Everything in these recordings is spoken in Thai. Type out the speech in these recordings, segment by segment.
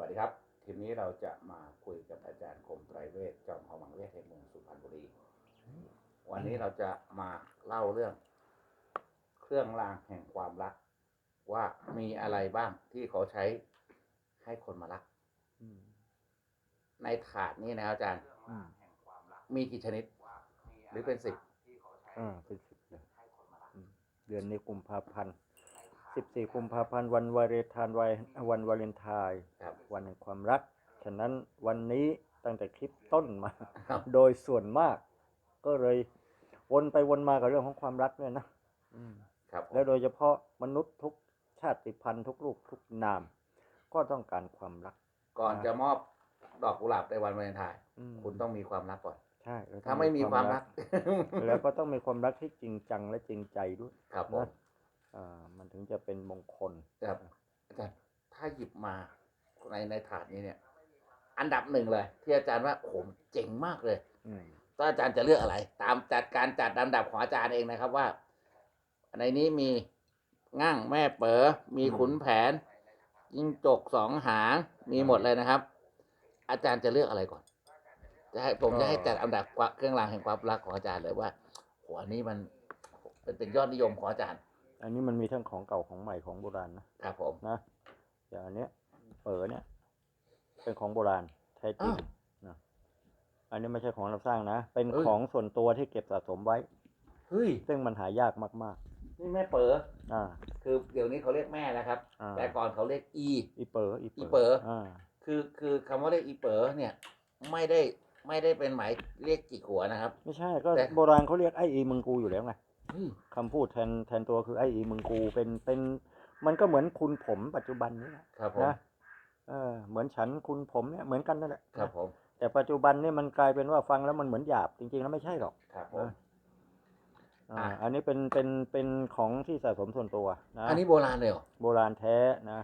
วัสดีครับทีนี้เราจะมาคุยกับอาจารย์คมไตรเวทจอมพลังเวทแห่งเมืองสุพรรณบุรี วันนี้เราจะมาเล่าเรื่อง เครื่องรางแห่งความรัก ว่ามีอะไรบ้างที่เขาใช้ให้คนมารักอืมในถาดนี้นะครับอาจารย์อืมมีกี่ชนิด หรือเป็นสิบอ่าเป็นสิบเลยอืมเดือนนี้กุมภาพันธ์ สิบสี่กุมภาพันธ์วันวาเลนไทน์วันวันวาเลนไทน์ครับ วันแห่งความรัก ฉะนั้นวันนี้ตั้งแต่คลิปต้นมา ครับ โดยส่วนมาก ก็เลยวนไปวนมากับเรื่องของความรักเนี่ยนะอืม ครับผมแล้วโดยเฉพาะมนุษย์ทุกชาติพันธุ์ทุกรูปทุกนาม ก็ต้องการความรักก่อนจะมอบดอกกุหลาบในวันวาเลนไทน์อืมคุณต้องมีความรักก่อน ใช่เรต้ถ้าองไม่มีความรัก แล้วก็ต้องมีความรักที่จริงจังและจริงใจด้วย ครับผมนะ อ่ามันถึงจะเป็นมงคลครับอาจารย์ถ้าหยิบมาในในถาดนี้เนี่ย อันดับหนึ่งเลย ที่อาจารย์ว่าโอ้โหเจ๋งมากเลยอืมถ้าอาจารย์จะเลือกอะไร ตามจัดการจัดลำดับของอาจารย์เองนะครับว่า ในนี้มีง่างแม่เป๋อมีขุนแผน ยิงจกสองหางมีหมดเลยนะครับ อาจารย์จะเลือกอะไรก่อน จะให้ผมจะให้จัดอันดับเครื่องรางแห่งความรักของอาจารย์เลยว่าโหอันนี้มันเป็นเป็นยอดนิยมของอาจารย์ อันนี้มันมีทั้งของเก่าของใหม่ของโบราณนะครับผมนะอย่างอันเนี้ยเปิดเนี่ย เป็นของโบราณแท้จริงนะอันนี้ไม่ใช่ของเราสร้างนะ เป็นของส่วนตัวที่เก็บสะสมไว้เฮ้ยซึ่งมันหายากมากนี่แม่เป๋อๆอ่า คือเดี๋ยวนี้เขาเรียกแม่แล้วครับอ่าแต่ก่อนเขาเรียกอีอีเปอร์อีอีเป๋ออ่าคือคือคำว่าเรียกอีเป๋อเนี่ย ไม่ได้ไม่ได้เป็นหมายเรียกจิกหัวนะครับ ไม่ใช่ก็แต่โบราณเขาเรียกไอ้อีมึงกูอยู่แล้วไงเฮ้ย คำพูดแทนแทนตัวคือไอ้อีมึงกูเป็นเป็นมันก็เหมือนคุณผมปัจจุบันนี้นะครับผมนะเออเหมือนฉันคุณผมเนี่ยเหมือนกันนั่นแหละครับนะผม แต่ปัจจุบันนี่มันกลายเป็นว่าฟังแล้วมันเหมือนหยาบจริงๆแล้วไม่ใช่หรอกครับผมอ่าอะอันนี้เป็นเป็นเป็นของที่สะสมส่วนตัวนะอันนี้โบราณเลยเหรอโบราณแท้นะ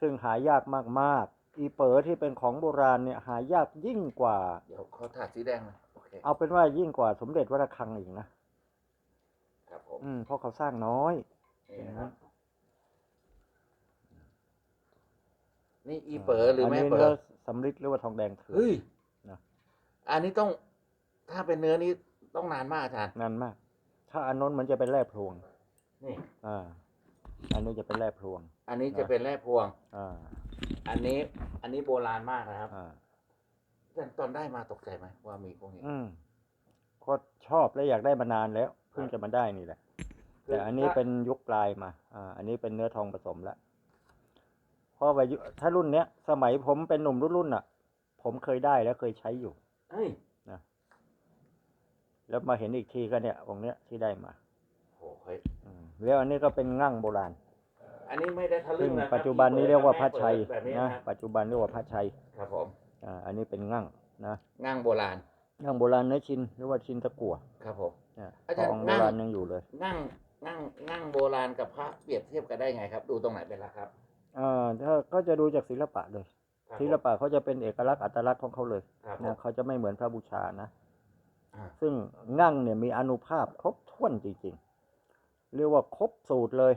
ซึ่งหายากมากๆ อีเป๋อที่เป็นของโบราณเนี่ยหายากยิ่งกว่า เดี๋ยวเขาถาดสีแดงนะโอเคเอาเป็นว่ายิ่งกว่าสมเด็จวัดระฆังอีกนะ ครับผมอืมเพราะเขาสร้างน้อย นี่นะครับนี่อีเป๋อหรือแม่นนี้เป๋อเนื้อสำริดหรือว่าทองแดงเถื่อน เฮ้ยนะ อันนี้ต้องถ้าเป็นเนื้อนี้ต้องนานมากอาจารย์นานมาก ถ้าอันนั้นมันจะเป็นแร่พลวง นี่ อ่า อันนี้จะเป็นแร่พลวง อันนี้จะเป็นแร่พวง อ่า อันนี้ อันนี้โบราณมากนะครับอ่า อาจารย์ตอนได้มาตกใจไหมว่ามีพวกนี้ อืมก็ชอบและอยากได้มานานแล้ว เพิ่งจะมาได้นี่แหละ แต่อันนี้เป็นยุคปลายมา อ่า อันนี้เป็นเนื้อทองผสมแล้วเพราะว่ายุถ้ารุ่นเนี้ย สมัยผมเป็นหนุ่มรุ่นรุ่นๆอะ ผมเคยได้แล้วเคยใช้อยู่เฮ้ยแล้วมาเห็นอีกทีก็เนี่ยองค์เนี้ยที่ได้มาโอ้เฮ้ยอืมแล้วอันนี้ก็เป็นงั่งโบราณ อันนี้ไม่ได้ทะลึซึ่่งงนะครับปัจจุบันนี้เรียกว่าพระชัยแบบนี้นะนะครับปัจจุบันเรียกว่าพระชัย ครับผมอ่า อันนี้เป็นงั่งนะง่างโบราณ งั่งโบราณเนื้อชินหรือว่าชินตะกั่ว ครับผมเนี่ย อาจารย์ของโบงั่งราณยังอยู่เลยง่างง่างง่างโบราณกับพระเปรียบเทียบกันได้ไงครับ ดูตรงไหนเป็นหลักครับอ่าถ้าก็จะดูจากศิลปะเลยครับศิลปะเขาจะเป็นเอกลักษณ์อัตลักษณ์ของเขาเลยครับผมนะเขาจะไม่เหมือนพระบูชานะอ่าซึ่งงั่งเนี่ยมีอนุภาพครบถ้วนจริงๆ เรียกว่าครบสูตรเลย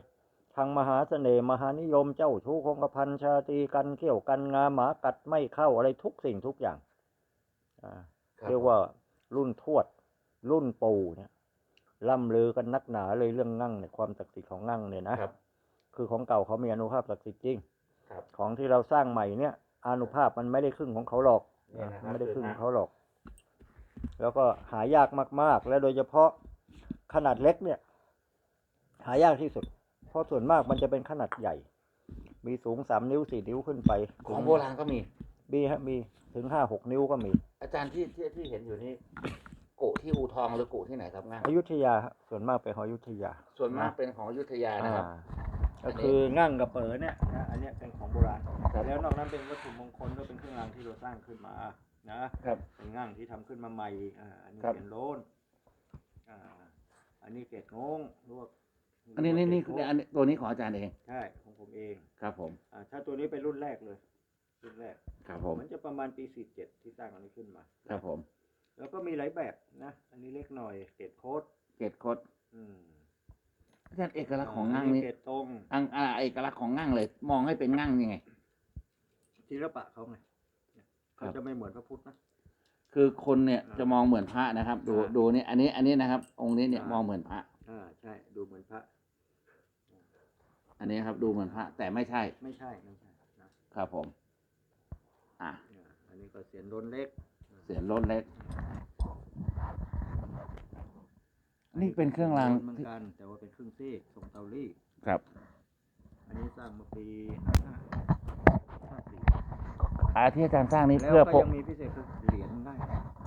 ทางมหาเสน่ห์มหานิยมเจ้าชู้คงกระพันชาตรีกันเขี่ยวกันงาหมากัดไม่เข้าอะไรทุกสิ่งทุกอย่างอ่าคบเรียกว่ารุ่นทวด รุ่นปู่เนี่ยล่ำลือกันนักหนาเลยเรื่องงั่งเนี่ยความศักดิ์สิทธิ์ของงั่งเนี่ยนะครับ คือของเก่าเขามีอนุภาพศักดิ์สิทธิ์จริงครับของที่เราสร้างใหม่เนี่ยอนุภาพมันไม่ได้ครึ่งของเขาหรอกเนี่ยนะครับไม่ได้ครึ่งคือของเขาหรอก แล้วก็หายากมาก ๆ และโดยเฉพาะขนาดเล็กเนี่ย หายากที่สุด เพราะส่วนมากมันจะเป็นขนาดใหญ่ มีสูงสามนิ้วสี่นิ้วขึ้นไป ของโบราณก็มีมีฮะมีถึงห้าหกนิ้วก็มี อาจารย์ที่ที่ที่เห็นอยู่นี่ กุที่อูทองหรือกุที่ไหนครับง่างอยุธยาฮะส่วนมากเป็นของอยุธยาส่วนมากเป็นของอยุธยานะครับ อ่าอันนี้ก็คืองั่งกับเป๋อเนี่ยนะอันเนี้ยเป็นของโบราณครับ แล้วนอกนั้นเป็นวัตถุมงคลก็เป็นเครื่องรางที่เราสร้างขึ้นมานะครับ เป็นงั่งที่ทำขึ้นมาใหม่อ่าอันนี้ครับ เป็นโลนอ่าอันนี้เกล็ดงงลวกอันนี้นี่นี่เกล็ดงงอันนี้ตัวนี้ของอาจารย์เองใช่ของผมเองครับผมอ่าถ้าตัวนี้เป็นรุ่นแรกเลย รุ่นแรกครับผม มันจะประมาณปีสี่เจ็ดที่สร้างอันนี้ขึ้นมา ครับผม แล้วก็มีหลายแบบนะ อันนี้เล็กหน่อยเกล็ดโคดเกตคดอืมอาจารย์เอกลักษณ์ของงั่งอันี่เกล็ดตรงอังอ่าเอกลักษณ์ของงั่งเลย มองให้เป็นงั่งยังไงศิลปะเขาไงเขาครับจะไม่เหมือนพระพุทธนะคือคนเนี่ยอ่าจะมองเหมือนพระนะครับ ดูอ่าดูนี่อันนี้อันนี้นะครับ องค์นี้เนี่ยอ่ามมองเหมือนพระอ่าใช่ ดูเหมือนพระ อันนี้ครับ ดูเหมือนพระ แต่ไม่ใช่ ไม่ใช่ไม่ใช่นะครับผม อะอ่าอันนี้ก็เสียนล้นเล็ก เสียนรถเล็ก นี่เป็นเครื่องรางเหมือนที่กัน แต่ว่าเป็นเครื่องซีกทรงเตาลี่ครับ อันนี้สร้างมาปีห้าห้าห้าสี่อาที่อาจารย์สร้างนี้แล้วเพื่อพก็กยังมีพิเศษคือเหรียญง่าย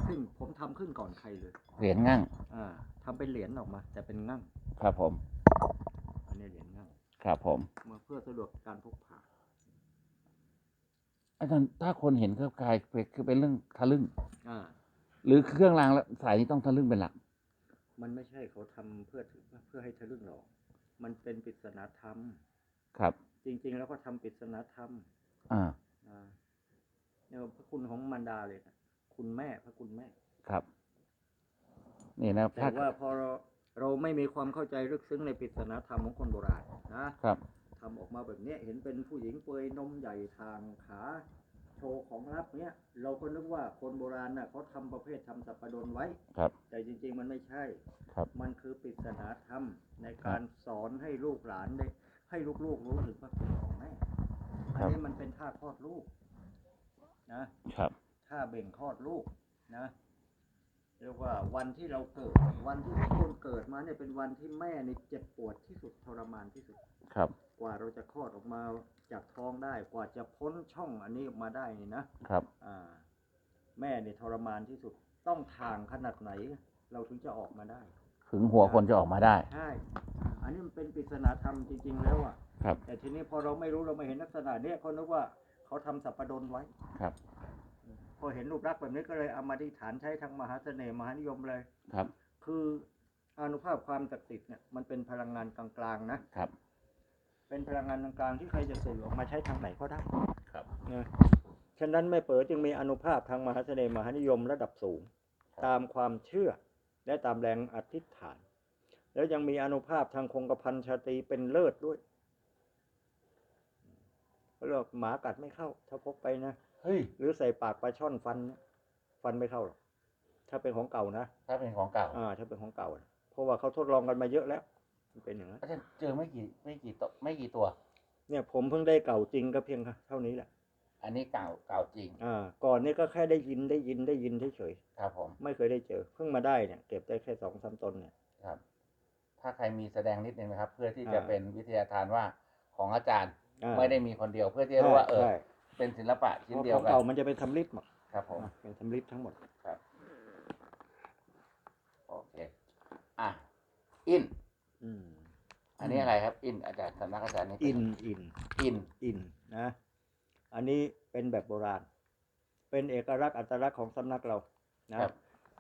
ซึ่งผมทำขึ้นก่อนใครเลย เหรียญงั่งอ่าทำเป็นเหรียญออกมา แต่เป็นงั่ง ครับผม อันนี้เหรียญงั่งครับผม มาเพื่อสะดวกการพกพา อาจารย์ถ้าคนเห็นเครือบกายคือเป็นเรื่องทะลึ่ง อ่า หรือเครื่องรางแล้วสายนี้ต้องทะลึ่งเป็นหลัก มันไม่ใช่เขาทำเพื่อเพื่อให้ทะลึ่งหรอก มันเป็นปริศนาธรรม ครับ จริง ๆ แล้วก็ทำปริศนาธรรมอ่า อ่าเนี่ยพระคุณของมารดาเลยนะคุณแม่พระคุณแม่ ครับ นี่นะแต่ว่าพอเราเราไม่มีความเข้าใจลึกซึ้งในปริศนาธรรมของคนโบราณนะครับ ทำออกมาแบบเนี้ยเห็นเป็นผู้หญิงเปลือยนมใหญ่ทางขาโชว์ของลับเนี้ยเราก็นึกว่าคนโบราณน่ะเขาทำประเภททำสัปปดนไว้ครับ แต่จริง ๆ มันไม่ใช่ครับมันคือปริศนาธรรมในการสอนให้ลูกหลานได้ ให้ลูกๆรู้ถึงพระคุณของแม่อันนี้มันเป็นท่าคลอดลูกนะครับท่าเบ่งคลอดลูกนะ เรียกว่าวันที่เราเกิด วันที่ทุกคนเกิดมาเนี่ยเป็นวันที่แม่ในเจ็บปวดที่สุดทรมานที่สุดครับ กว่าเราจะคลอดออกมาจากท้องได้กว่าจะพ้นช่องอันนี้ออกมาได้นี่นะครับ อ่า แม่เนี่ยทรมานที่สุดต้องทางขนาดไหน เราถึงจะออกมาได้ ถึงหัวคนจะออกมาได้ ใช่อันนี้มันเป็นปริศนาธรรมจริง ๆ แล้วอะครับ แต่ทีนี้พอเราไม่รู้เราไม่เห็นลักษณะเนี้ยเขานึกว่าเขาทำสัปปดนไว้ครับ พอเห็นรูปลักษณ์แบบนี้ก็เลยเอามาที่ฐานใช้ทางมหาเสน่ห์มหานิยมเลยครับ คืออานุภาพความศักดิ์สิทธิ์เนี่ยมันเป็นพลังงานกลางๆนะครับ เป็นพลังงานกลางๆที่ใครจะสื่อออกมาใช้ทางไหนก็ได้ครับนะฉะนั้นแม่เป๋อจึงมีอานุภาพทางมหาเสน่ห์มหานิยมระดับสูงครับตามความเชื่อและตามแรงอธิษฐาน แล้วยังมีอานุภาพทางคงกระพันชาตรีเป็นเลิศด้วย เขาเรียกว่าหมากัดไม่เข้า ถ้าพกไปนะเฮ้ยหรือใส่ปากปลาช่อนฟันเนี่ยฟันไม่เข้าหรอกถ้าเป็นของเก่านะถ้าเป็นของเก่าอ่าถ้าเป็นของเก่านะเพราะว่าเขาทดลองกันมาเยอะแล้ว มันเป็นอย่างนั้นอาจารย์เจอไม่กี่ไม่กี่ตัวไม่กี่ตัว เนี่ยผมเพิ่งได้เก่าจริงก็เพียงเท่านี้แหละ อันนี้เก่าเก่าจริงอ่าก่อนนี้ก็แค่ได้ยินได้ยินได้ยินเฉยครับผมๆไม่เคยได้เจอ เพิ่งมาได้เนี่ยเก็บได้แค่สองสามตนเนี่ย ครับ ถ้าใครมีแสดงนิดนึงนะครับ เพื่อที่จะอ่า เป็นวิทยาทานว่าของอาจารย์ อ่าไม่ได้มีคนเดียวเพื่อที่จะรู้ว่าเออ ใช่เป็นศิลปะเพชิ้นราะเดียขวองกันเก่ามันจะเป็นทำริดหมดครับผมอะเป็นทำริดทั้งหมดครับโอเค อะ อิน อืมอันนี้อะไรครับ อิน อาจารย์สำนักอาจารย์นี่อินอิน อิน อินนะ อันนี้เป็นแบบโบราณ เป็นเอกลักษณ์อัตลักษณ์ของสำนักเรานะครับ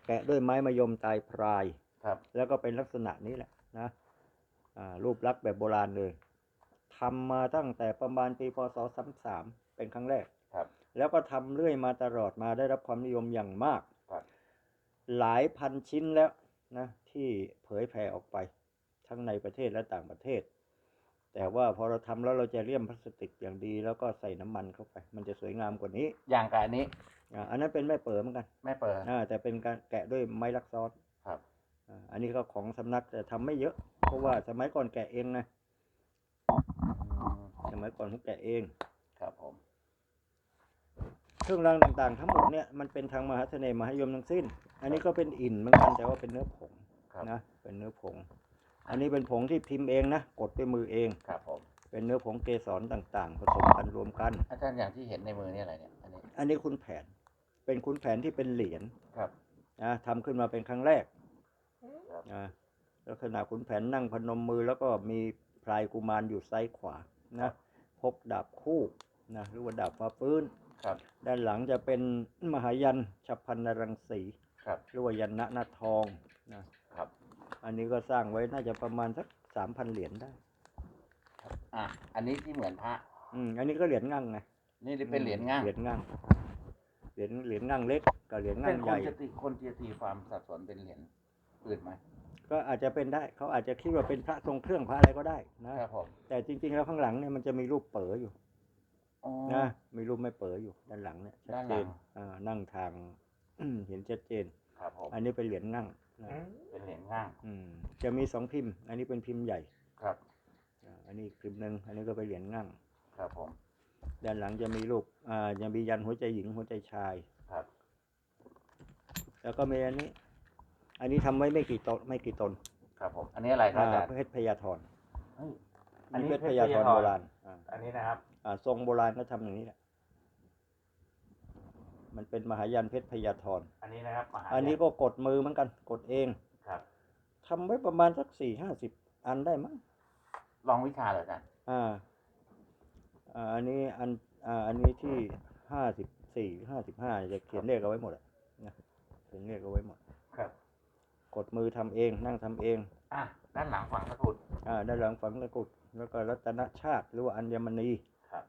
แกะด้วยไม้มะยมตายพราย ครับ แล้วก็เป็นลักษณะนี้แหละนะอ่ารูปลักษณ์แบบโบราณเลย ทำมาตั้งแต่ประมาณปีพศ33เป็นครั้งแรก ครับ แล้วก็ทำเรื่อยมาตลอดมาได้รับความนิยมอย่างมาก ครับ หลายพันชิ้นแล้วนะที่เผยแผ่ออกไป ทั้งในประเทศและต่างประเทศ แต่ว่าพอเราทำแล้วเราจะเลี่ยมพลาสติกอย่างดี แล้วก็ใส่น้ำมันเข้าไป มันจะสวยงามกว่านี้อย่างกับอันนี้อ่าอันนั้นเป็นแม่เปิดเหมือนกันไม่เปิด อ่าแต่เป็นการแกะด้วยไม้ลักซ้อนครับ อ่าอันนี้ก็ของสำนักแต่ทำไม่เยอะ เพราะว่าสมัยก่อนแกะเองนะอืม สมัยก่อนผมแกะเอง ครับผม เครื่องรางต่างๆ ทั้งหมดเนี่ยมันเป็นทางมหาเสน่ห์มหายมทั้งสิ้น อันนี้ก็เป็นอินเหมือนกันแต่ว่าเป็นเนื้อผงครับ นะ เป็นเนื้อผง อันนี้เป็นผงที่พิมพ์เองนะ กดด้วยมือเอง ครับผม เป็นเนื้อผงเกสรต่างๆ ผสมกันรวมกัน อาจารย์อย่างที่เห็นในมือนี่อะไรเนี่ย อันนี้ อันนี้คุณแผน เป็นคุณแผนที่เป็นเหรียญครับ นะทำขึ้นมาเป็นครั้งแรกครับ นะลักษณะขุนแผนนั่งพนมมือแล้วก็มีพ ลายกุมารอยู่ซ้ายขวานะพกดาบคู่นะหรือว่าดาบฟ้าปืนครับด้านหลังจะเป็นมหายันฉับพันนรังสีครับหรือว่ายันนะนาทองนะครับอันนี้ก็สร้างไว้น่าจะประมาณสักสามพันเหรียญได้อะอันนี้ที่เหมือนพระอืมอันนี้ก็เหรียญงั่งไงนี่เป็นเหรียญง่างเหรียญงั่งเหรียญเหรียญงั่งเล็กกับเหรียญเป็งั่นงคใหนญ่จะตีคนจะตีความสับสนเป็นเหรียญอื่นไหม ก็อาจจะเป็นได้เขาอาจจะคิดว่าเป็นพระทรงเครื่องพระอะไรก็ได้นะ ครับผมแต่จริง ๆ แล้วข้างหลังเนี่ยมันจะมีรูปเป๋ออยู่อ๋อ นะมีรูปแม่เป๋ออยู่ด้านหลังเนี่ยชัดด้านหเจลันง อ่านั่งทาง เห็นชัดเจน ครับผม อันนี้เป็นเหรียญนั่งนะเป็นเหรียญง่าง อืมจะมีสองพิมพ์ อันนี้เป็นพิมพ์ใหญ่ครับ อ่าอันนี้พิมพ์หนึ่งอันนี้ก็เป็นเหรียญนั่ง ครับผม ด้านหลังจะมีรูปอ่ายังมียันหัวใจหญิงหัวใจชาย ครับ แล้วก็มีอันนี้ อันนี้ทำไว้ไม่กี่ตนไม่กี่ตนครับผม อันนี้อะไรครับอาจารย์เพชรพญาธรเฮ้ยอันนี้เพชรพญาธรโบราณอ่าอันนี้นะครับอ่าทรงโบราณก็ทำอย่างนี้แหละมันเป็นมหายันเพชรพญาธรอันนี้นะครับมหาอันนี้ก็กดมือเหมือนกัน กดเองครับทำไว้ประมาณสักสี่ห้าสิบอันได้มั้งลองวิชาเหรออาจารย์อ่าอ่าอันนี้อันอ่าอันนี้ที่ห้าสิบสี่ห้าสิบห้าจะเขียนเลขเอาไว้หมดอะนะเขียนเลขเอาไว้หมดครับ กดมือทำเอง นั่งทำเองอะด้านหลังฝั่งตะกรุดอ่าด้านหลังฝังตะกรุดแล้วก็รัตนชาติหรือว่าอัญมณีครับ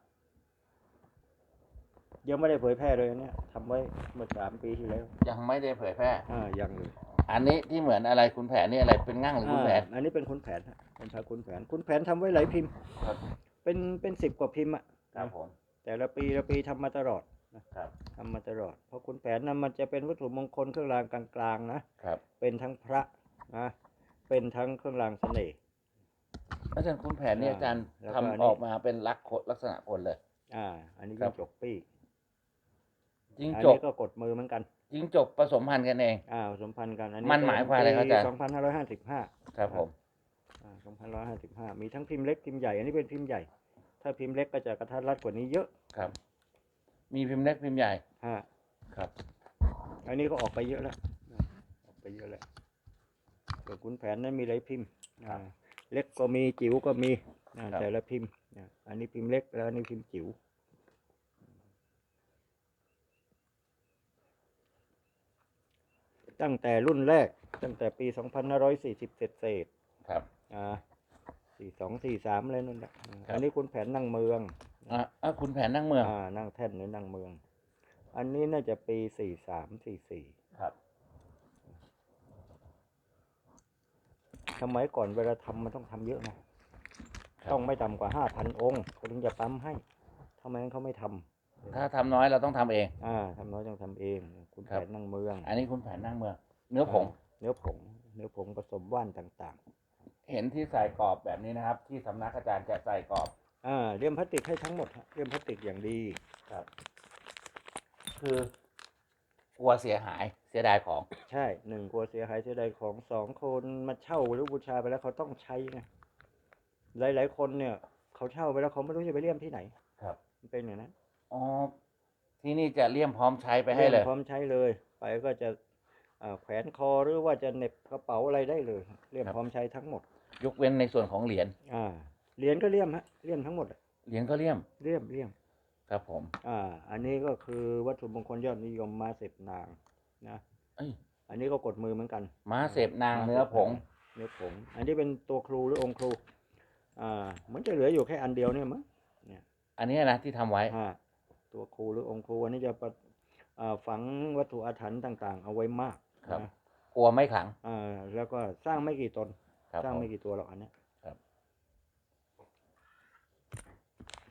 ยังไม่ได้เผยแพร่เลยอันเนี้ยทำไว้เมื่อสามปีที่แล้ว ยังไม่ได้เผยแพร่อ่ายังเลยอันนี้ที่เหมือนอะไรคุณแผนนี่อะไรเป็นง่างหรือคุณแผนอ่าอันนี้เป็นคุณแผนฮะเป็นพระคุณแผน คุณแผนทำไว้หลายพิมพ์ครับเป็นเป็นสิบกว่าพิมพ์อะครับผมแต่ละปีละปีทำมาตลอดนะครับ ทำมาตลอด เพราะคุณแผนนั้นมันจะเป็นวัตถุมงคลเครื่องรางกลางๆนะครับ เป็นทั้งพระนะเป็นทั้งเครื่องรางเสน่ห์อาจารย์คุณแผนเนี่ยอ่าอาจารย์แล้วก็ทำอันนี้ออกมาเป็นลักษณ์ลักษณะคนเลย อ่า อันนี้ครัยิ่บงจกปี้จิงอันจกนี้ก็กดมือเหมือนกัน จิงจกผสมพันธุ์กันเอง อ่าผสมพันธุ์กันอันนี้มันหมายความอะไรครับอาจารย์ สองพันห้าร้อยห้าสิบห้า ครับผม อ่าสองพันร้อยห้าสิบห้ามีทั้งพิมพ์เล็กพิมพ์ใหญ่ อันนี้เป็นพิมพ์ใหญ่ ถ้าพิมพ์เล็กก็จะกระทัดรัดกว่านี้เยอะ ครับ มีพิมพ์เล็กพิมพ์ใหญ่ฮะครับ อันนี้ก็ออกไปเยอะแล้วนะออกไปเยอะแล้วส่วนคุณแผนนั้นมีหลายพิมพ์อ่าเล็กก็มีจิ๋วก็มีอ่าแต่ละพิมพ์อ่าอันนี้พิมพ์เล็กแล้วอันนี้พิมพ์จิ๋วตั้งแต่รุ่นแรกตั้งแต่ปี 2540 เศษเศษครับๆอ่า 42 43อะไรนั่นแหละอ่าครับอันนี้คุณแผนนั่งเมืองอะอะคุณแผนนั่งเมืองอ่านั่งแท่นหรือนั่งเมือง อันนี้น่าจะปี43 44ครับสมัยก่อนเวลาทำมันต้องทำเยอะนะต้องไม่ต่ำกว่า5,000องค์เขาถึงจะปั๊มให้ทำไมงั้นเขาไม่ทำถ้าทำน้อยเราต้องทำเอง อ่าทำน้อยต้องทำเอง คุณครัแผบนนั่งเมือง อันนี้คุณแผนนั่งเมือง เนื้อผง เนื้อผง เนื้อผงผสมว่านต่าง เห็นที่ใส่กรอบแบบนี้นะครับ ที่สำนักอาจารย์จะใส่กรอบๆอ่าเลี่ยมพลาสติกให้ทั้งหมดฮะเลี่ยมพลาสติกอย่างดีครับคือกลัวเสียหายเสียดายของ ใช่หนึ่งกลัวเสียหายเสียดายของสองคนมาเช่าหรือบูชาไปแล้วเขาต้องใช้ไงหลาย ๆ คนเนี่ย เขาเช่าไปแล้วเขาไม่รู้จะไปเลี่ยมที่ไหนครับ มันเป็นอย่างนั้นอ๋อที่นี่จะเลี่ยมพร้อมใช้ไปให้เลยพร้อมใช้เลย ไปก็จะอ่าแขวนคอหรือว่าจะเหน็บกระเป๋าอะไรได้เลย เลี่ยมครับพร้อมใช้ทั้งหมด ยกเว้นในส่วนของเหรียญอ่าเหรียญก็เลี่ยมฮะเลี่ยมทั้งหมดอะเหรียญก็เลี่ยมเลี่ยมเลี่ยมครับผม อ่า อันนี้ก็คือวัตถุมงคลยอดนิยมมาเสพนางนะเอ้ย อันนี้ก็กดมือเหมือนกัน ม้าเสพนางม้าเนื้อผงเนื้อผง อันนี้เป็นตัวครูหรือองค์ครู อ่ามันจะเหลืออยู่แค่อันเดียวเนี่ยมั้งอันนี้นะที่ทำไว้อ่าตัวครูหรือองค์ครู อันนี้จะประอ่าฝังวัตถุอาถรรพ์ต่าง ๆ เอาไว้มากครับ นะกลัวไม่ขลัง อ่าแล้วก็สร้างไม่กี่ตน ครับสร้างผมไม่กี่ตัวหรอกอันเนี้ยครับ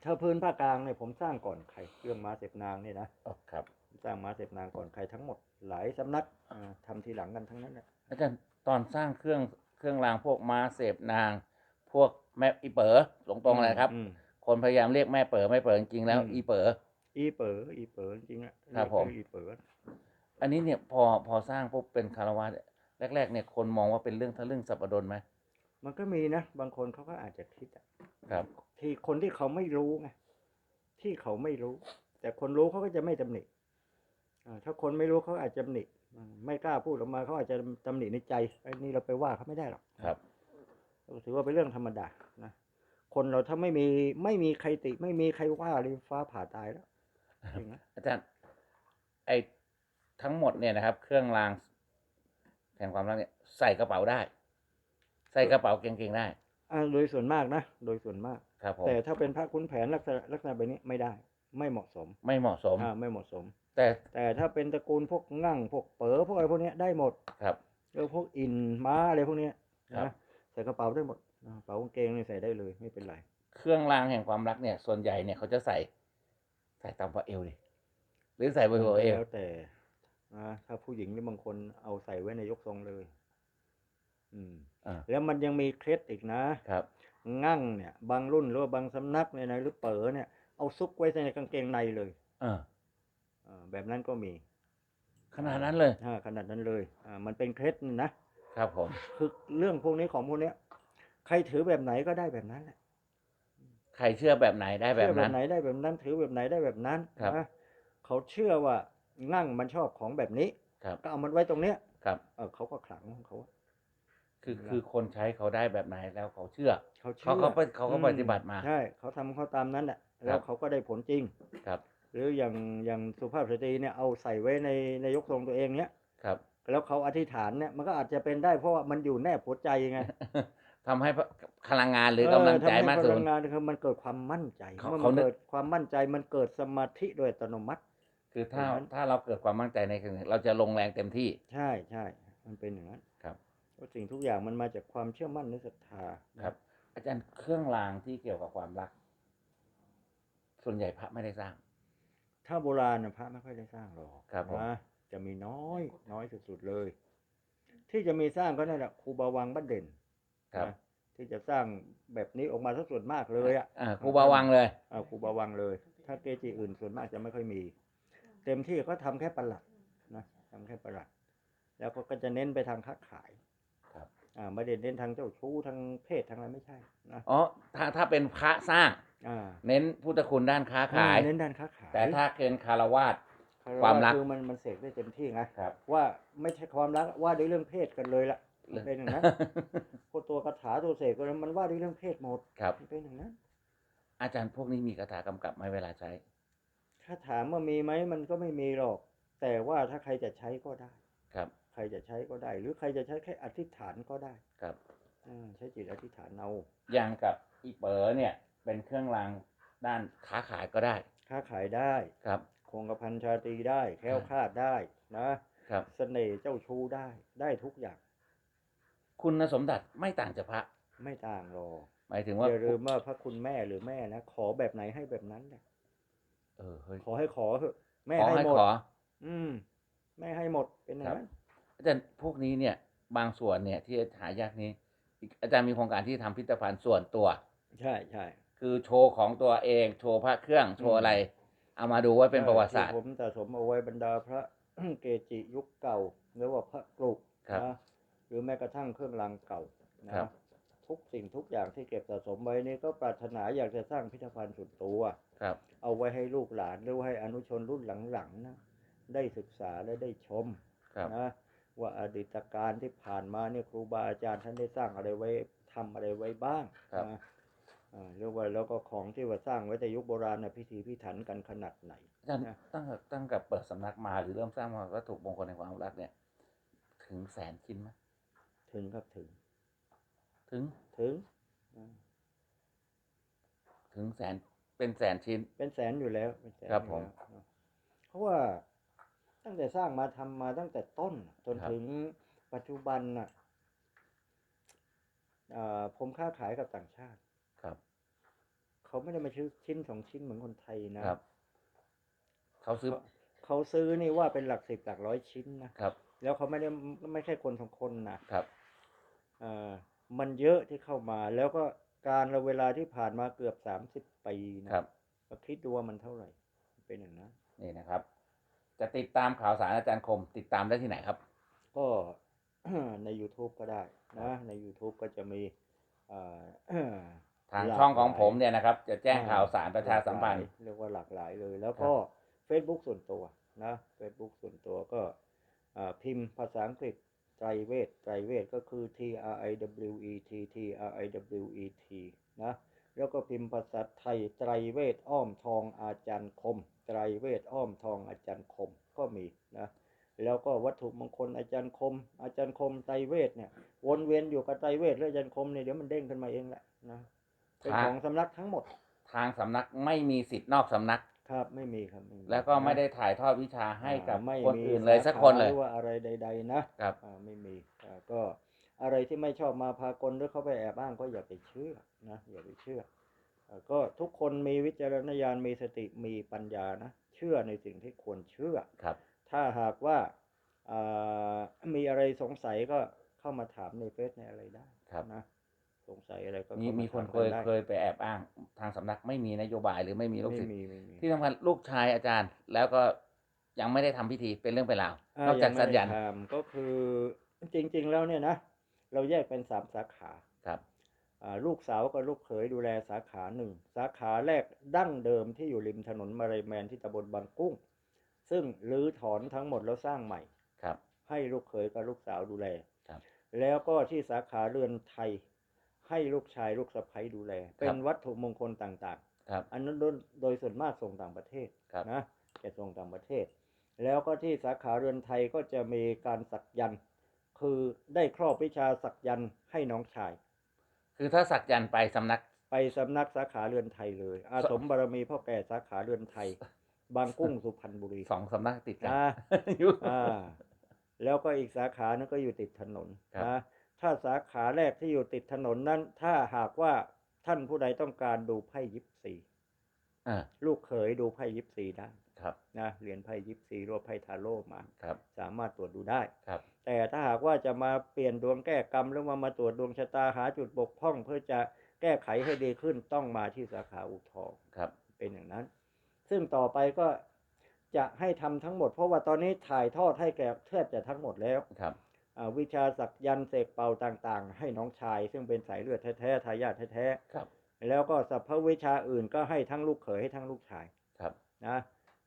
ถ้าพื้นภาคกลางเนี่ยผมสร้างก่อนใครเรื่องม้าเสพนางเนี่ยนะอ๋อครับ สร้างม้าเสพนางก่อนใครทั้งหมด หลายสำนักอ่าทำทีหลังกันทั้งนั้นแหละอาจารย์ตอนสร้างเครื่องเครื่องรางพวกม้าเสพนาง พวกแม่อีเป๋อตรงๆเลยครับ อืม คนพยายามเรียกแม่เป๋อไม่เป๋อจริงๆแล้วอืม อีเป๋อ อีเป๋ออีเป๋อจริงๆอะครับผม เยกอีเป๋ออันนี้เนี่ยพอพอสร้างปุ๊บเป็นคารวะเนี่ย แรก ๆ เนี่ยคนมองว่าเป็นเรื่องทะลึ่งสับปะดนไหมมันก็มีนะ บางคนเขาก็อาจจะคิดอะครับ ที่คนที่เขาไม่รู้ไงที่เขาไม่รู้ แต่คนรู้เขาก็จะไม่ตำหนิอ่าถ้าคนไม่รู้เขาอาจจะตำหนิอ่าไม่กล้าพูดออกมาเขาอาจจะตำหนิในใจไอ้นี่เราไปว่าเขาไม่ได้หรอกครับ ก็ถือว่าเป็นเรื่องธรรมดานะคนเราถ้าไม่มีไม่มีใครติ ไม่มีใครว่าเลยฟ้าผ่าตายแล้วจริงนะอาจารย์ไอทั้งหมดเนี่ยนะครับ เครื่องราง แห่งความรักเนี่ยใส่กระเป๋าได้ ใส่กระเป๋าเก่งๆได้อ่าโดยส่วนมากนะโดยส่วนมาก ครับผมแต่ถ้าเป็นพระขุนแผนลักษณะลักษณะแบบนี้ไม่ได้ ไม่เหมาะสมไม่เหมาะสม อ่าไม่เหมาะสม แต่แต่ถ้าเป็นตระกูลพวกงั่งพวกเป๋อพวกอะไรพวกเนี้ยได้หมดครับเออพวกอินม้าอะไรพวกเนี้ยครับ นะใส่กระเป๋าได้หมดอ่ากระเป๋ากางเกงนี่ใส่ได้เลยไม่เป็นไร เครื่องรางแห่งความรักเนี่ย ส่วนใหญ่เนี่ยเขาจะใส่ ใส่ต่ำกว่าเอวดิหรือใส่บนหัวเอว แล้วแต่ นะถ้าผู้หญิงนี่บางคนเอาใส่ไว้ในยกทรงเลย อืมอ่าแล้วมันยังมีเคล็ดอีกนะครับ งั่งเนี่ย บางรุ่นหรือว่าบางสำนักเนี่ยนะหรือเป๋อเนี่ยเอาซุกไว้ในกางเกงในเลยเอออ่าแบบนั้นก็มีขนาดนั้นเลย อ่าขนาดนั้นเลยอ่ามันเป็นเคล็ดนะครับผม คือเรื่องพวกนี้ของพวกเนี้ย ใครถือแบบไหนก็ได้แบบนั้นแหละ ใครเชื่อแบบไหนได้แบบเชื่อแบนั้บนไหนได้แบบนั้นถือแบบไหนได้แบบนั้นครับ นะเขาเชื่อว่า งั่งมันชอบของแบบนี้ครับ ก็เอามันไว้ตรงเนี้ยครับ เออเขาก็ขลังของเขา คือคือคนใช้เขาได้แบบไหนแล้วเขาเชื่อ เขาเชื่เขาเขาไปเขาก็อืมปฏิบัติมา ใช่เขาทำเขาตามนั้นแหละครัแล้วบเขาก็ได้ผลจริง ครับ หรืออย่างอย่างสุภาพสตรีเนี่ยเอาใส่ไว้ในในยกทรงตัวเองเนี้ยครับ แล้วเขาอธิษฐานเนี่ยมันก็อาจจะเป็นได้เพราะว่ามันอยู่แนบหัวใจไง ทำให้พลังงานหรือกำลังใจเออทำให้มากพสุลัดงงานคือมันเกิดความมั่นใจเขาเมื่อเขามันนึก เกิดความมั่นใจมันเกิดสมาธิโดยอัตโนมัติ คือถ้าอย่างนั้นถ้าเราเกิดความมั่นใจในสิ่งหนึ่งเราจะลงแรงเต็มที่ ใช่ใช่มันเป็นอย่างนั้นครับเพราะสิ่งทุกอย่างมันมาจากความเชื่อมั่นและศรัทธาครับ อาจารย์เครื่องรางที่เกี่ยวกับความรัก ส่วนใหญ่พระไม่ได้สร้าง ถ้าโบราณนะพระไม่ค่อยได้สร้างหรอกครับผมนะจะมีน้อย น้อยสุดๆเลย ที่จะมีสร้างก็นั่นแหละครูบาวังบ้านเด่นครับนะที่จะสร้างแบบนี้ออกมาสักส่วนมากเลยอะอ่าครูบาวังเลยอ่าครูบาวังเลย ถ้าเกจิอื่นส่วนมากจะไม่ค่อยมี เต็มที่ก็ทำแค่ประหลัดนะทำแค่ประหลัด แล้วก็ก็จะเน้นไปทางค้าขายครับอ่าไม่ได้เน้นทางเจ้าชู้ทางเพศทางอะไรไม่ใช่นะอ๋อถ้าถ้าเป็นพระสร้างอ่าเน้นพุทธคุณด้านค้าขาย เน้นด้านค้าขาย แต่ถ้าเป็นคารวาสคารความรักคือมันมันเสกได้เต็มที่ไงครับ ว่าไม่ใช่ความรักว่าด้วยเรื่องเพศกันเลยละเรื่องเป็นอย่างนั้นพวกตัวคาถาตัวเสกก็มันว่าด้วยเรื่องเพศหมดครับมันเป็นอย่างนั้นอาจารย์พวกนี้มีคาถากำกับไหมเวลาใช้ ถ้าถามว่ามีไหมมันก็ไม่มีหรอก แต่ว่าถ้าใครจะใช้ก็ได้ ครับ ใครจะใช้ก็ได้ หรือใครจะใช้แค่อธิษฐานก็ได้ครับอ่าใช้จิตอธิษฐานเอาอย่างกับอีเป๋อเนี่ย เป็นเครื่องรางด้านค้าขายก็ได้ ค้าขายได้ ครับ คงกระพันชาตรีได้แคล้วคลาดได้นะครับ เสน่ห์เจ้าชู้ได้ ได้ทุกอย่าง คุณสมบัติไม่ต่างจากพระ ไม่ต่างหรอก หมายถึงว่าอย่าลืมว่าพระคุณแม่หรือแม่นะ ขอแบบไหนให้แบบนั้นแหละ เออเฮ้ยขอให้ขอเถอะแม่ขอให้ให้หมด ขอ อืม แม่ให้หมดเป็นอย่างนั้นอาจารย์พวกนี้เนี่ย บางส่วนเนี่ยที่หายากนี้อีกอาจารย์มีโครงการที่ทำพิพิธภัณฑ์ส่วนตัว ใช่ใช่ คือโชว์ของตัวเองโชว์พระเครื่องโชว์อะไร เอามาดูไว้เป็นประวัติศาสตร์ ที่ผมสะสมเอาไว้บรรดาพระ เกจิยุคเก่าหรือว่าพระกรุครับนะหรือแม้กระทั่งเครื่องรางเก่านะครับ ทุกสิ่งทุกอย่างที่เก็บสะสมไว้นี่ก็ปรารถนาอยากจะสร้างพิพิธภัณฑ์ส่วนตัวครับ เอาไว้ให้ลูกหลานหรือว่าให้อนุชนรุ่นหลังๆนะได้ศึกษาและได้ชมครับนะว่าอดีตการที่ผ่านมาเนี่ยครูบาอาจารย์ท่านได้สร้างอะไรไว้ทำอะไรไว้บ้างครับนะอ่าเรียกว่าแล้วก็ของที่ว่าสร้างไว้แต่ยุคโบราณนะพิธีพิถันกันขนาดไหนอาจารย์นะตั้งแต่ตั้งแต่เปิดสำนักมาหรือเริ่มสร้างวัตถุมงคลในความรักเนี่ย ถึงแสนชิ้นไหมถึงครับถึง ถึงถึงอ่าถึงแสนเป็นแสนชิ้น เป็นแสนอยู่แล้วเป็นแสนครับอยู่ผมแล้วนะเพราะว่าตั้งแต่สร้างมาทำมาตั้งแต่ต้น จนครับ ถึงปัจจุบันน่ะอ่าผมค้าขายกับต่างชาติ ครับ เขาไม่ได้มาซื้อชิ้นสองชิ้นเหมือนคนไทยนะครับ เขาซื้อเขาเขาซื้อนี่ว่าเป็นหลักสิบหลักร้อยชิ้นนะครับ แล้วเขาไม่ได้ไม่ใช่คนสองคนนะครับ เอ่อ มันเยอะที่เข้ามาแล้วก็การละเวลาที่ผ่านมาเกือบสามสิบปีนะครับก็คิดดูว่ามันเท่าไหร่ เป็นอย่างนั้นนี่นะครับ จะติดตามข่าวสารอาจารย์คม ติดตามได้ที่ไหนครับ ก็ใน YouTube ก็ได้นะใน YouTube ก็จะมีเอ่อทางหลากช่องของหลายผมเนี่ยนะครับ จะแจ้งข่าวสารประชาสัมพันธ์หลากหลายเรียกว่าหลากหลายเลย แล้วก็ Facebook ส่วนตัวนะ Facebook ส่วนตัวก็อ่าพิมพ์ภาษาอังกฤษ ไตรเวทไตรเวทก็คือ T R I W E T T R I W E T นะ แล้วก็พิมพ์ภาษาไทยไตรเวทอ้อมทองอาจารย์คม ไตรเวทอ้อมทองอาจารย์คมก็มีนะ แล้วก็วัตถุมงคลอาจารย์คม อาจารย์คมไตรเวทเนี่ย วนเวียนอยู่กับไตรเวทและอาจารย์คมเนี่ยเดี๋ยวมันเด้งขึ้นมาเองแหละนะ เป็นครับของสำนักทั้งหมด ทางสำนักไม่มีสิทธิ์นอกสำนัก ครับไม่มีครับไม่มีแล้วก็ไม่นะได้ถ่ายทอดวิชาให้กับอ่าไม่คนมีอื่นเลยสักคนเลยสาขาหรือว่าอะไรใด ๆ นะครับอ่าไม่มีอ่าก็อะไรที่ไม่ชอบมาพากลหรือเขาไปแอบอ้างก็อย่าไปเชื่อนะอย่าไปเชื่อเอ่อก็ทุกคนมีวิจารณญาณมีสติมีปัญญานะเชื่อในสิ่งที่ควรเชื่อครับ ถ้าหากว่าอ่ามีอะไรสงสัยก็เข้ามาถามในเฟซในอะไรได้ครับนะ สงสัยอะไรก็มีเข้าามีคนถาเคยได้เคยไปแอบอ้างทางสำนักไม่มีนโยบายหรือไม่มีลูกไม่ศิษย์มีไม่มีที่สำคัญลูกชายอาจารย์ แล้วก็ยังไม่ได้ทำพิธีเป็นเรื่องเป็นราวอ่านอกจากยังไม่สัญได้ญาณทำก็คือจริง ๆ แล้วเนี่ยนะเราแยกเป็นสามสาขาครับอ่าลูกสาวกับลูกเขยดูแลสาขาหนึ่งสาขาแรกดั้งเดิมที่อยู่ริมถนนมาเรยแมนที่ตำบลบางกุ้ง ซึ่งรื้อถอนทั้งหมดแล้วสร้างใหม่ครับ ให้ลูกเขยกับลูกสาวดูแลครับแล้วก็ที่สาขาเรือนไทย ให้ลูกชายลูกสะใภ้ดูแล เป็นวัตถุมงคลต่างครับๆอันนั้นโดยโดยส่วนมากส่งต่างประเทศครับนะจะส่งต่างประเทศ แล้วก็ที่สาขาเรือนไทยก็จะมีการสักยันต์คือได้ครอบวิชาสักยันต์ให้น้องชาย คือถ้าสักยันต์ไปสำนักไปสำนักสาขาเรือนไทยเลย อาสมบารมีพ่อแก่สาขาเรือนไทย บางกุ้งสุพรรณบุรีสองสำนักติดกันนะอยู่อ่าแล้วก็อีกสาขานั้นก็อยู่ติดถนนครับนะ ถ้าสาขาแรกที่อยู่ติดถนนนั้น ถ้าหากว่าท่านผู้ใดต้องการดูไพ่ยิปซีอ่าลูกเขยดูไพ่ยิปซีได้ครับนะเหรียญไพ่ยิปซีหรือว่าไพ่ทาโร่มาครับ สามารถตรวจดูได้ครับ แต่ถ้าหากว่าจะมาเปลี่ยนดวงแก้กรรมหรือว่ามาตรวจดวงชะตาหาจุดบกพร่อง เพื่อจะแก้ไขให้ดีขึ้นต้องมาที่สาขาอุททองครับ เป็นอย่างนั้น ซึ่งต่อไปก็จะให้ทำทั้งหมด เพราะว่าตอนนี้ถ่ายทอดให้แก่แทบจะทั้งหมดแล้วครับอ่า วิชาสักยันต์เสกเป่าต่างๆ ให้น้องชาย ซึ่งเป็นสายเลือดแท้ๆทายาทแท้ครับๆแล้วก็สัพพวิชาอื่นก็ให้ทั้งลูกเขยให้ทั้งลูกชายครับนะ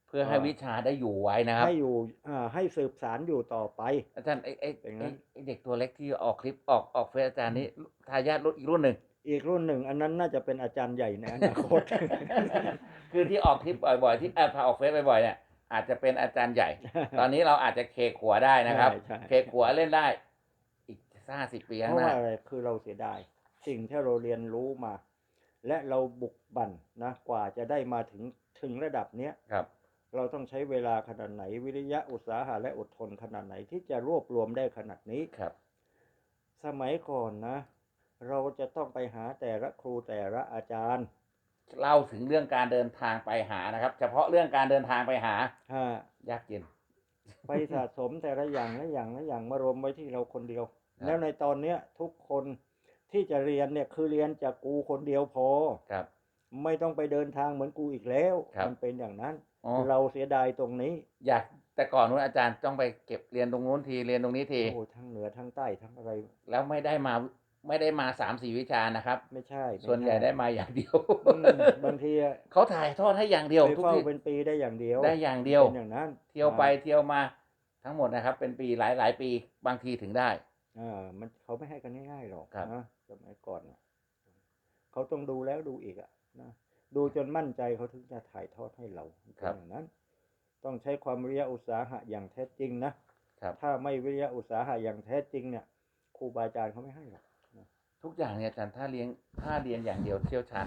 เพื่อให้อ่าวิชาได้อยู่ไว้นะครับ ให้อยู่อ่าให้สืบสารอยู่ต่อไป อาจารย์ไอ้ไอ้เป็นไงไอ้ไอ้เด็กตัวเล็กที่ออกคลิปออกออกเฟซอาจารย์นี้ทายาทรุ่นอีกรุ่นหนึ่งอีกรุ่นหนึ่งอันนั้นน่าจะเป็นอาจารย์ใหญ่ในอนาคต คือที่ออกคลิปบ่อยๆที่เอ่อพาออกเฟซบ่อยๆเนี่ย อาจจะเป็นอาจารย์ใหญ่ ตอนนี้เราอาจจะเคขัวได้นะครับ ใช่ใช่ เคขัวเล่นได้ อีกห้าสิบปีเพข้างราะหว่าน้าอะไรคือเราเสียดายสิ่งที่เราเรียนรู้มา และเราบุกบั่นนะกว่าจะได้มาถึงถึงระดับเนี้ยครับ เราต้องใช้เวลาขนาดไหนวิริยะอุตสาหะและอดทนขนาดไหนที่จะรวบรวมได้ขนาดนี้ ครับ สมัยก่อนนะ เราจะต้องไปหาแต่ละครูแต่ละอาจารย์ เล่าถึงเรื่องการเดินทางไปหานะครับ เฉพาะเรื่องการเดินทางไปหาฮะยากเย็น ไปสะสมแต่ละอย่างละอย่างละอย่างมารวมไว้ที่เราคนเดียว ครับ แล้วในตอนเนี้ยทุกคนที่จะเรียนเนี่ยคือเรียนจากกูคนเดียวพอ ครับ ไม่ต้องไปเดินทางเหมือนกูอีกแล้ว ครับ มันเป็นอย่างนั้น อ๋อเราเสียดายตรงนี้อยากแต่ก่อนนู้นอาจารย์ต้องไปเก็บเรียนตรงนู้นทีเรียนตรงนี้ที โอ้ทั้งเหนือทั้งใต้ทั้งอะไร แล้วไม่ได้มา ไม่ได้มาสามสี่วิชานะครับ ไม่ใช่ไม่ส่วนใหญ่ช่ได้มาอย่างเดียวอืมบางทีอะเขาถ่ายทอดให้อย่างเดียวไปทุกเฝ้าที่เป็นปีได้อย่างเดียวได้อย่างเดียว เป็นอย่างนั้นเที่ยวไปอ่าเที่ยวมาทั้งหมดนะครับ เป็นปีหลายหลายปีบางทีถึงได้ อ่ามันเขาไม่ให้กันง่ายๆหรอกครับ นะสมัยก่อนน่ะเขาต้องดูแล้วดูอีกอะนะดูจนมั่นใจเขาถึงจะถ่ายทอดให้เราเป็นอย่างนั้น ต้องใช้ความวิริยะอุตสาหะอย่างแท้จริงนะครับ ถ้าไม่วิริยะอุตสาหะอย่างแท้จริงเนี่ยครูบาอาจารย์เขาไม่ให้หรอก ทุกอย่างเนี่ยอาจารย์ถ้าเรียนถ้าเรียนอย่างเดียวเชี่ยวชาญ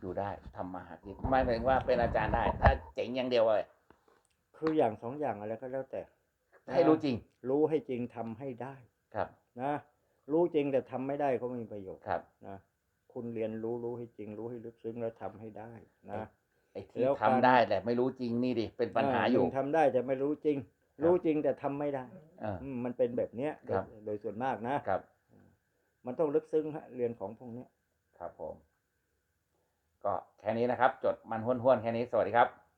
อยู่ได้ทำมาหากินไม่หมายถึงว่าเป็นอาจารย์ได้ ถ้าเจ๋งอย่างเดียวเลยคืออย่างสองอย่างอะไรก็แล้วแต่ ให้รู้จริง รู้ให้จริงทำให้ได้ครับนะรู้จริงแต่ทำไม่ได้ก็ไม่มีประโยชน์ครับนะคุณเรียนรู้รู้ให้จริง รู้ให้ลึกซึ้งแล้วทำให้ได้นะไอ้ที่แล้วทำการได้แต่ไม่รู้จริงนี่ดิเป็นปัญหาอยู่หนึ่งทำได้แต่ไม่รู้จริงครับรู้จริงแต่ทำไม่ได้เอออืมมันเป็นแบบเนี้ยโดยครับโดยส่วนมากนะครับ มันต้องลึกซึ้งฮะเรียนของพวกนี้ครับผม ก็แค่นี้นะครับ จดมันห้วนๆแค่นี้สวัสดีครับ